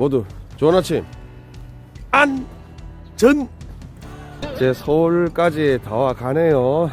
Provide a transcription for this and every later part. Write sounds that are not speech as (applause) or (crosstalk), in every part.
모두 좋은 아침. 안전. 이제 서울까지 다 와가네요.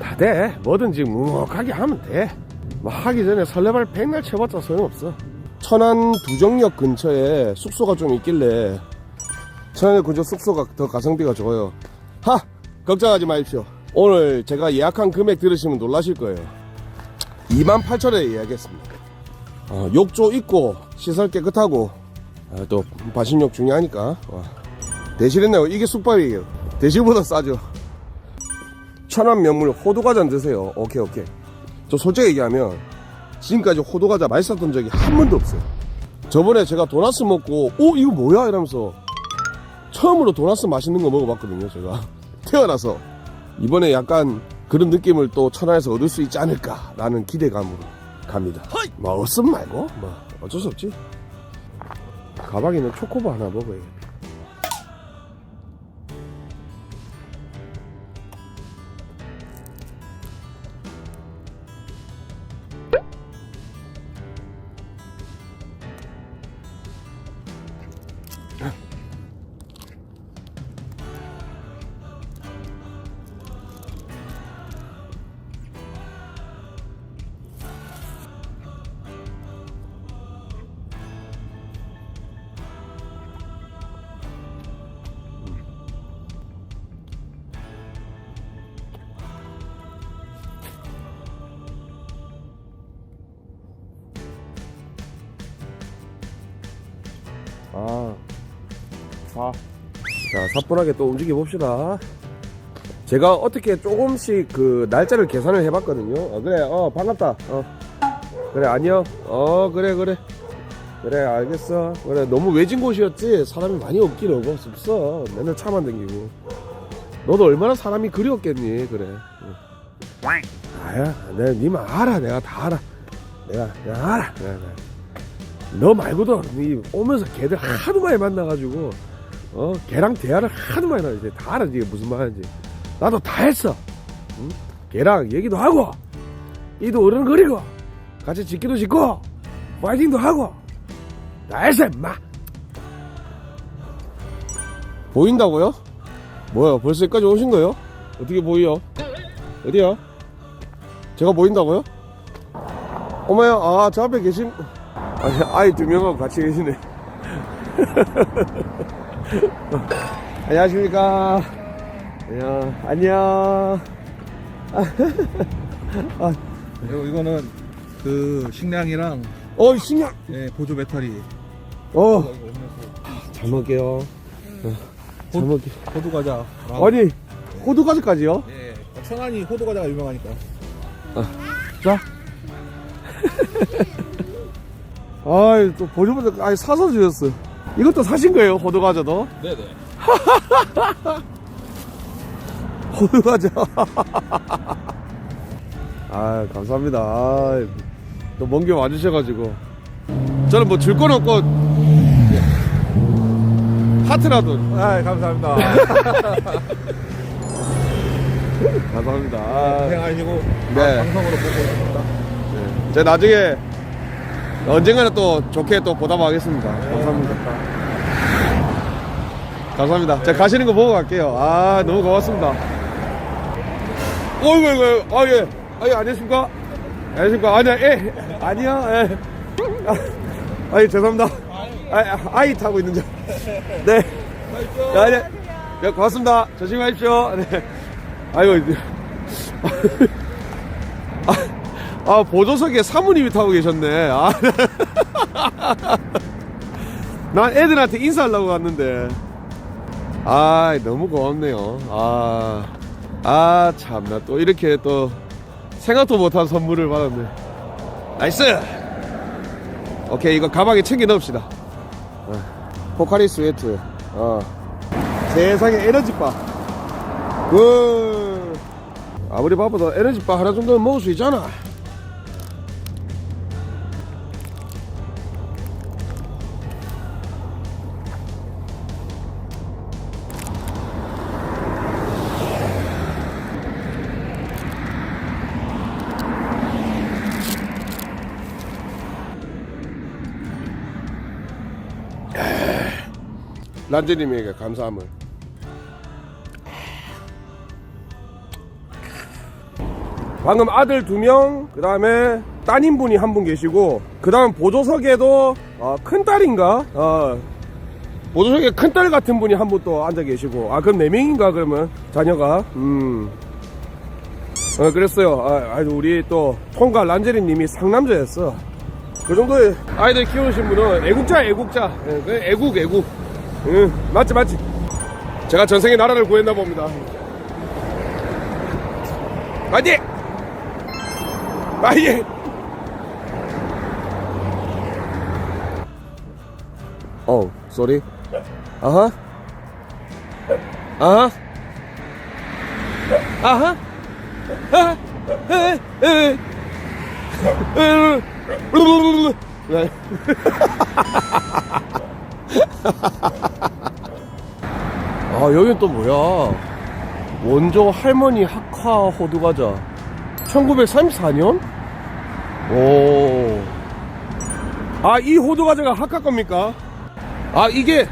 다돼. 뭐든지 묵묵하게 하면 돼뭐 하기 전에 설레발 백날 쳐봤자 소용없어. 천안 두정역 근처에 숙소가 좀 있길래 천안역 근처 숙소가 더 가성비가 좋아요. 하! 걱정하지 마십시오. 오늘 제가 예약한 금액 들으시면 놀라실 거예요. 28,000원에 예약했습니다. 어, 욕조 있고 시설 깨끗하고 아, 또 반신욕 중요하니까. 와. 대실했네요. 이게 숙박이에요. 대실보다 싸죠. 천안 명물 호두과자 드세요. 오케이 오케이. 저 솔직히 얘기하면 지금까지 호두과자 맛있었던 적이 한 번도 없어요. 저번에 제가 도나스 먹고 오 이거 뭐야? 이러면서 처음으로 도나스 맛있는 거 먹어봤거든요 제가. (laughs) 태어나서. 이번에 약간 그런 느낌을 또 천안에서 얻을 수 있지 않을까라는 기대감으로 갑니다. 뭐 없음 말고? 뭐 어쩔 수 없지 가방에는 초코바 하나 먹어야 아, 아. 자, 사뿐하게 또 움직여 봅시다. 제가 어떻게 조금씩 그 날짜를 계산을 해봤거든요. 어, 그래, 어, 반갑다. 어, 그래, 안녕. 어, 그래, 그래. 그래, 알겠어. 그래, 너무 외진 곳이었지. 사람이 많이 없긴 없어. 없어. 맨날 차만 다니고. 너도 얼마나 사람이 그리웠겠니, 그래. 응. 아야, 내가 니만 알아. 내가 다 알아. 내가, 내가 알아. 내가, 내가. 너 말고도 이 오면서 걔들 하도 많이 만나가지고 어 걔랑 대화를 하도 많이 나지 다 알아 이게 무슨 말인지 나도 다 했어 응? 걔랑 얘기도 하고 이도 어른거리고 같이 짓기도 짓고 파이팅도 하고 다 했어 임마 보인다고요? 뭐야 벌써 여기까지 오신 거예요? 어떻게 보여? 어디야? 제가 보인다고요? 어머야 아저 앞에 계신 아니, 아이 두 명하고 같이 계시네. (laughs) (laughs) 안녕하십니까. 안녕. 안녕. (laughs) 그리고 이거는 그 식량이랑 어, 신기한. 예, 보조 배터리 어, 이거 오면서 잘 먹게요. 어, 잘 먹게. 호두 과자. 아니, 호두 과자까지요? 예, 천안이 호두 과자가 유명하니까. 자. (laughs) 아이, 또 보조부터, 아이, 사서 주셨어. 이것도 사신 거예요, 호두 과자도? 네네. (laughs) 호두 과자. 아, 감사합니다. 아, 또먼 길 와주셔가지고. 저는 뭐 줄 건 없고, 하트라도. 아, 감사합니다. (laughs) 감사합니다. 아, 고생하시고 네. 방송으로 보고 있습니다. 네. 제가 나중에 언젠가는 또 좋게 또 보답하겠습니다. 감사합니다. 감사합니다. 제가 가시는 거 보고 갈게요. 아, 너무 고맙습니다. 어이구, 어이구, 아, 예. 아, 예, 안녕하십니까? 안녕하십니까? 아니, 예. 아니요, 예. 아, 아니, 죄송합니다. 아, 아이 타고 있는 줄. 네. 아, 네. 네, 고맙습니다. 조심하십시오. 네. 아이고. 아, 보조석에 사모님이 타고 계셨네. 아. (laughs) 난 애들한테 인사하려고 갔는데. 아, 너무 고맙네요. 아, 아, 참나. 또 이렇게 또 생각도 못한 선물을 받았네. 나이스! 오케이, 이거 가방에 챙겨 넣읍시다. 어, 포카리 스웨트. 어. 세상에 에너지바. 그, 아무리 바빠도 에너지바 하나 정도는 먹을 수 있잖아. 란제님에게 감사함을. 방금 아들 두 명, 그 다음에 따님분이 한 분 계시고, 그 다음 보조석에도 어, 큰 딸인가? 어, 보조석에 큰딸 같은 분이 한 분 또 앉아 계시고, 아 그럼 네 명인가 그러면 자녀가? 음. 어, 그랬어요. 아, 우리 또 통과 란제리님이 상남자였어. 그 정도의 아이들 키우신 분은 애국자, 애국자. 예, 그 애국, 애국. 응, 맞지, 맞지. 제가 전생에 나라를 구했나 봅니다. 파이팅! 파이팅! 어, 쏘리. 아하. 아하. 아하. 아, 블루블루블루. 네. 아 여긴 또 뭐야 원조 할머니 학화 호두 과자 1934년? 오. 아, 이 호두 과자가 학과 겁니까? 아, 이게.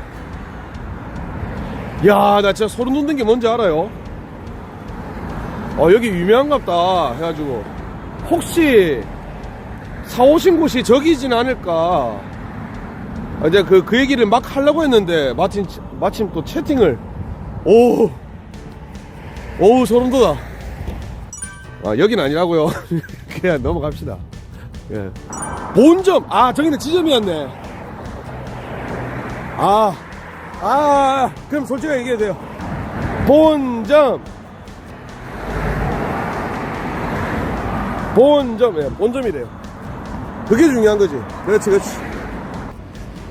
야, 나 진짜 소름 돋는 게 뭔지 알아요? 어, 여기 유명한갑다. 해 가지고. 혹시 사오신 곳이 저기진 않을까. 아, 이제 그, 그 얘기를 막 하려고 했는데, 마침, 마침 또 채팅을. 오! 오우, 소름 돋아. 아, 여긴 아니라고요. (laughs) 그냥 넘어갑시다. 예. 본점! 아, 저기는 지점이었네. 아, 아, 그럼 솔직하게 얘기해도 돼요. 본점! 본점, 예, 본점이래요. 그게 중요한 거지. 그렇지, 그렇지.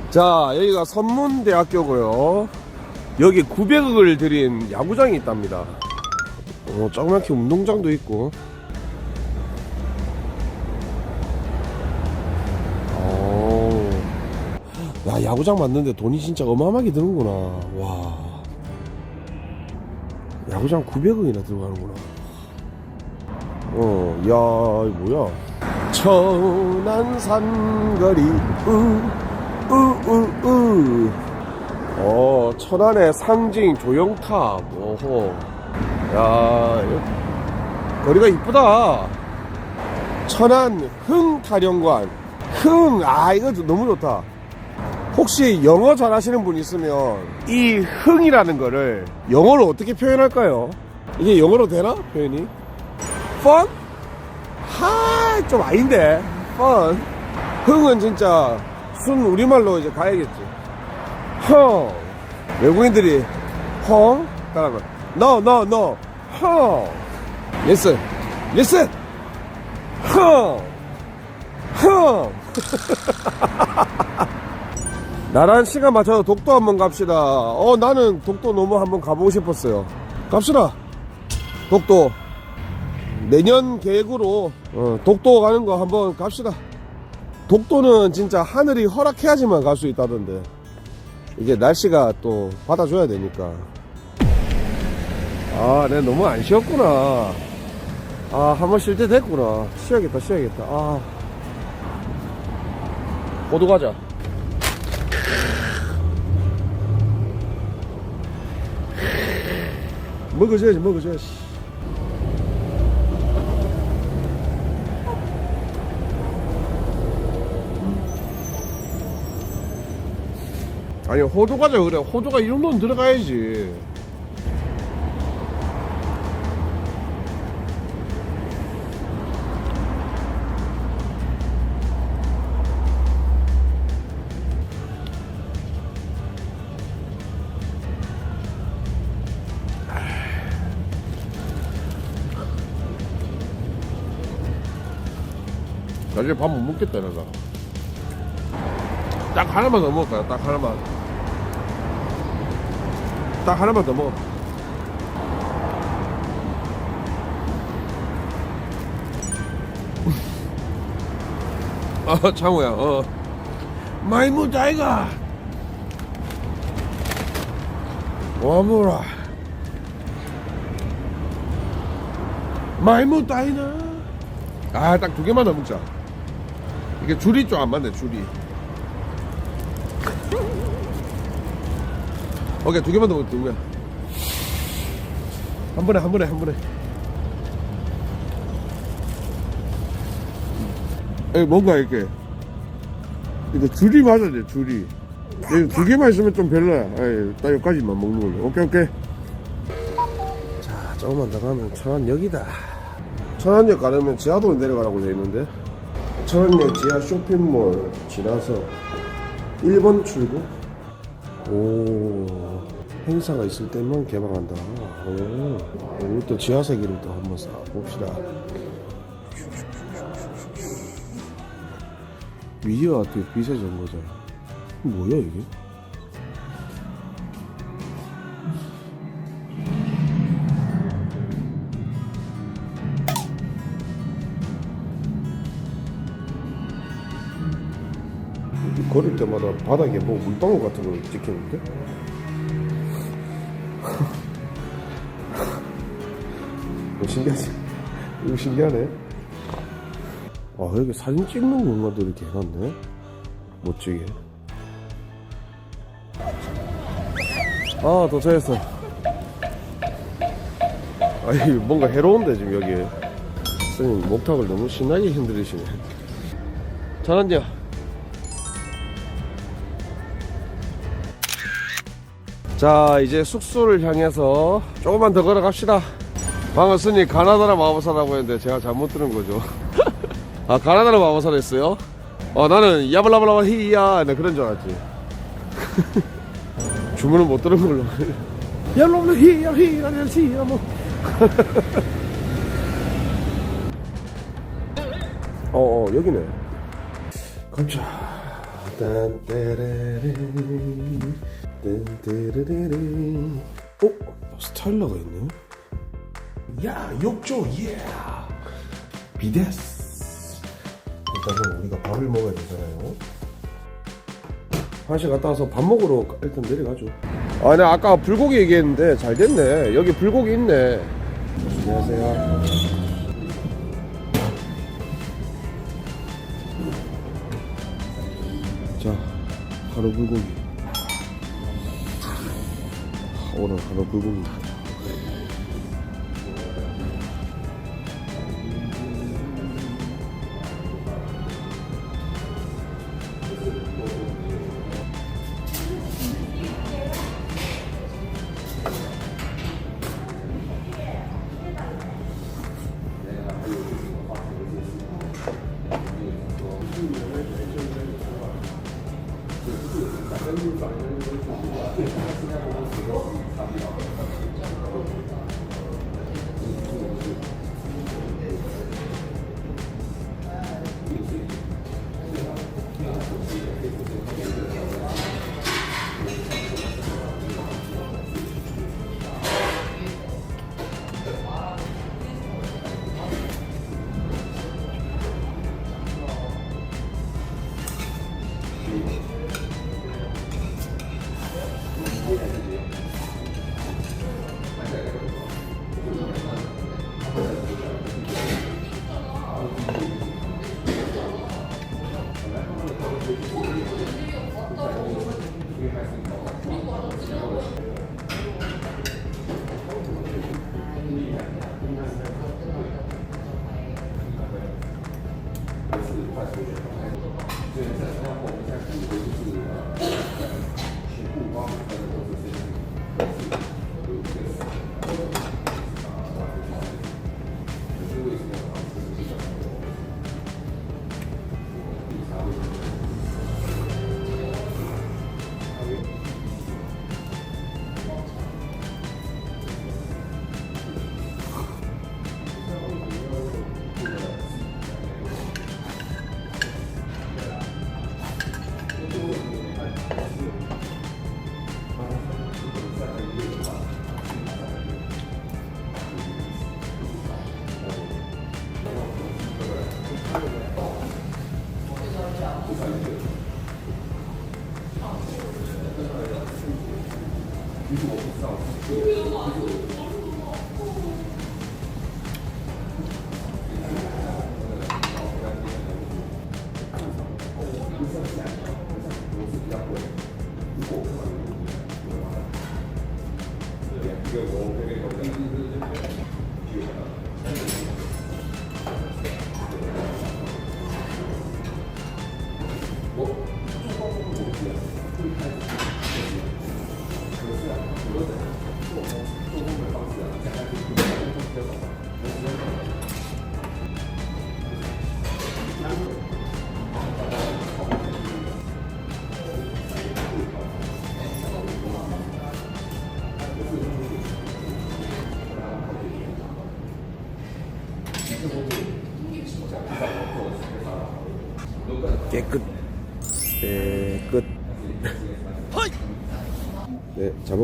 자, 여기가 선문대학교고요. 여기 900억을 들인 야구장이 있답니다. 어, 조그맣게 운동장도 있고. 어. 야, 야구장 맞는데 돈이 진짜 어마어마하게 드는구나. 와. 야구장 900억이나 들어가는구나. 어, 야, 이거 뭐야. 천안산거리, 우, 우, 우, 우. 어, 천안의 상징 조영탑. 오호. 야, 거리가 이쁘다. 천안 흥타령관. 흥, 아, 이거 너무 좋다. 혹시 영어 잘하시는 분 있으면 이 흥이라는 거를 영어로 어떻게 표현할까요? 이게 영어로 되나? 표현이? fun? 하, 좀 아닌데. fun. 흥은 진짜 순 우리말로 이제 가야겠지. 헝. 외국인들이 헝? 따라가. No, no, no. 헝. Listen. Listen. 헝. 헝. (laughs) 나랑 시간 맞춰서 독도 한번 갑시다. 어, 나는 독도 너무 한번 가보고 싶었어요. 갑시다. 독도. 내년 계획으로 어, 독도 가는 거 한번 갑시다. 독도는 진짜 하늘이 허락해야지만 갈 수 있다던데. 이게 날씨가 또 받아줘야 되니까. 아, 내가 너무 안 쉬었구나. 아, 한 번 쉴 때 됐구나. 쉬어야겠다, 쉬어야겠다. 아. 호두 가자. 먹어줘야지, 먹어줘야지. 아니, 호두 과자 그래. 호두가 이 정도는 들어가야지. 나중에 밥 못 먹겠다, 내가. 딱 하나만 더 먹을까요? 딱 하나만. 딱 하나만 더 먹어. 어. 많이 묻다, 이가. 와, 뭐라. 많이 묻다, 이나. 아, 딱 두 개만 더 먹자. 이게 줄이 좀 안 맞네, 줄이. 오케이 두 개만 더두 개. 한 번에 한 번에 한 번에. 에 뭔가 이렇게 이거 줄이 맞아야 돼 줄이. 이두 개만 있으면 좀 별로야. 에이, 딱 여기까지만 먹는 걸로. 오케이 오케이. 자 조금만 더 가면 천안역이다. 천안역 가려면 지하도로 내려가라고 돼 있는데 천안역 지하 쇼핑몰 지나서 1번 출구. 오 행사가 있을 때만 개방한다. 오, 우리 또 지하세기를 또 한번 싹 봅시다. 미디어 아트 비세 정거장. 뭐야 이게? 걸을 때마다 바닥에 뭐 물방울 같은 거 찍히는데? 뭐 신기하지? 이거 신기하네. 아, 여기 사진 찍는 공간도 이렇게 해놨네. 멋지게. 아, 도착했어. 아니, 뭔가 해로운데, 지금 여기. 선생님, 목탁을 너무 신나게 흔들리시네. 전환요. 자 이제 숙소를 향해서 조금만 더 걸어갑시다 방금 스님 가나다라 마법사라고 했는데 제가 잘못 들은 거죠. (laughs) 아 가나다라 마법사라 했어요? 어 나는 야블라블라블 히야. 나 그런 줄 알았지. (laughs) 주문은 못 들은 걸로. (laughs) 야블라블라 히야 히야 히야 뭐. 어어 여기네. 가자. 딴따라란 딴따라란 어? 스타일러가 있네 야 욕조 예. 비데스. 일단은 우리가 밥을 먹어야 되잖아요. 화장실 갔다 와서 밥 먹으러 일단 내려가죠. 아, 네 아까 불고기 얘기했는데 잘 됐네. 여기 불고기 있네. 안녕하세요. 자, 한우 불고기. 오늘 한우 불고기.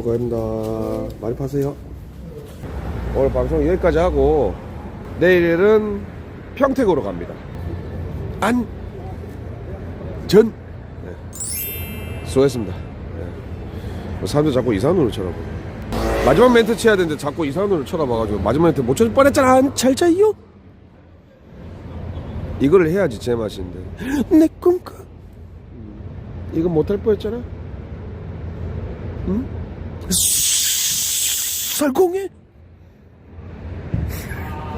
먹고 갑니다. 많이 파세요. 오늘 방송 여기까지 하고 내일은 평택으로 갑니다. 안, 전. 네. 수고했습니다. 네. 사람들 자꾸 이상한 눈을 쳐다보. 마지막 멘트 쳐야 되는데 자꾸 이상한 눈을 쳐다봐가지고 마지막 멘트 못 쳐줄 뻔했잖아. 잘 자요. 이걸 해야지 제 맛인데. (gasps) 내 꿈꿔. 이거 못할 뻔했잖아. 응? 설공해?